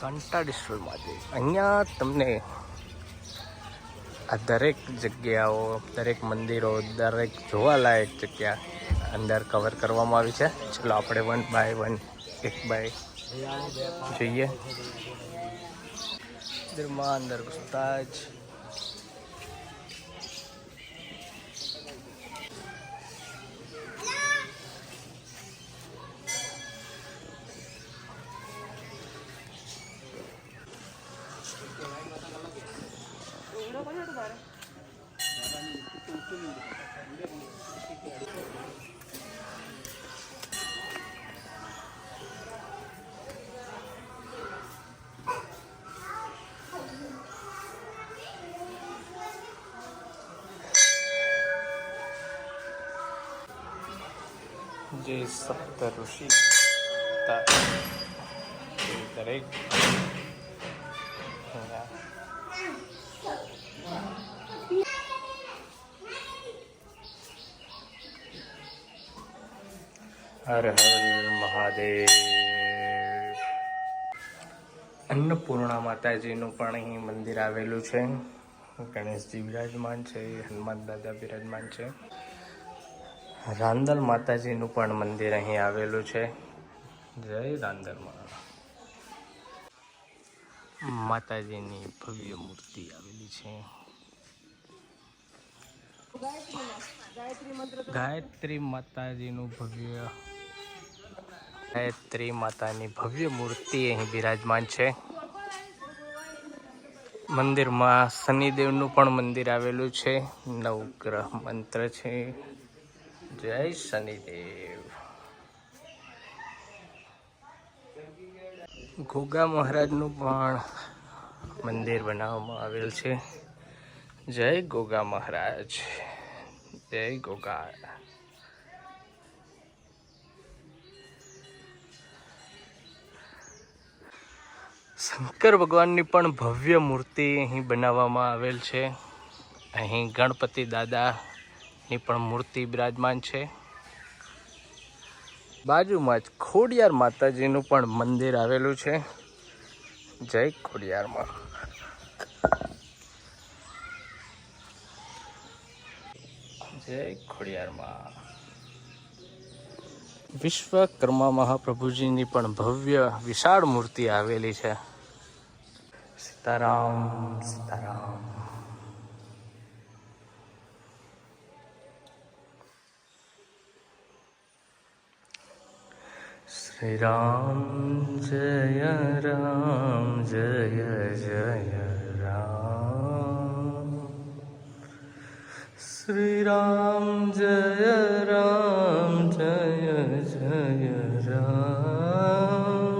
કંટાળેશ્વર મહાદેવ અહીંયા તમને આ દરેક જગ્યાઓ, દરેક મંદિરો, દરેક જોવાલાયક જગ્યા અંદર કવર કરવામાં આવી છે. ચલો આપણે વન બાય વન એક બાય જોઈએ. મંદિરમાં અંદર ઘુસતા જ જે સપ્ત ઋષિ હતા એ દરેક હર હર મહાદેવ. અન્નપૂર્ણા માતાજીનું પણ અહીં મંદિર આવેલું છે. ગણેશજી બિરાજમાન છે, હનુમાન દાદા બિરાજમાન છે. રાંદલ માતાજીનું પણ મંદિર અહીં આવેલું છે. જય રાંદલમાં માતાજીની ભવ્ય મૂર્તિ આવેલી છે. ગાયત્રી માતાજીનું ભવ્ય ગાયત્રી માતાની ભવ્ય મૂર્તિ અહીં બિરાજમાન છે. મંદિરમાં શનિદેવનું પણ મંદિર આવેલું છે. નવગ્રહ મંત્ર છે. જય શનિદેવ. ઘોગા મહારાજનું પણ મંદિર બનાવવામાં આવેલ છે. જય ગોગા મહારાજ. જય ગોગા શંકર ભગવાનની પણ ભવ્ય મૂર્તિ અહીં બનાવવામાં આવેલ છે. અહીં ગણપતિ દાદાની પણ મૂર્તિ બિરાજમાન છે. બાજુમાં જ ખોડિયાર માતાજીનું પણ મંદિર આવેલું છે. જય ખોડિયારમાં. જય ખોડિયારમાં. વિશ્વકર્મા મહાપ્રભુજીની પણ ભવ્ય વિશાળ મૂર્તિ આવેલી છે. સીતારામ સીતારામ શ્રી રામ જય રામ જય જય રામ શ્રી રામ જય રામ જય જય રામ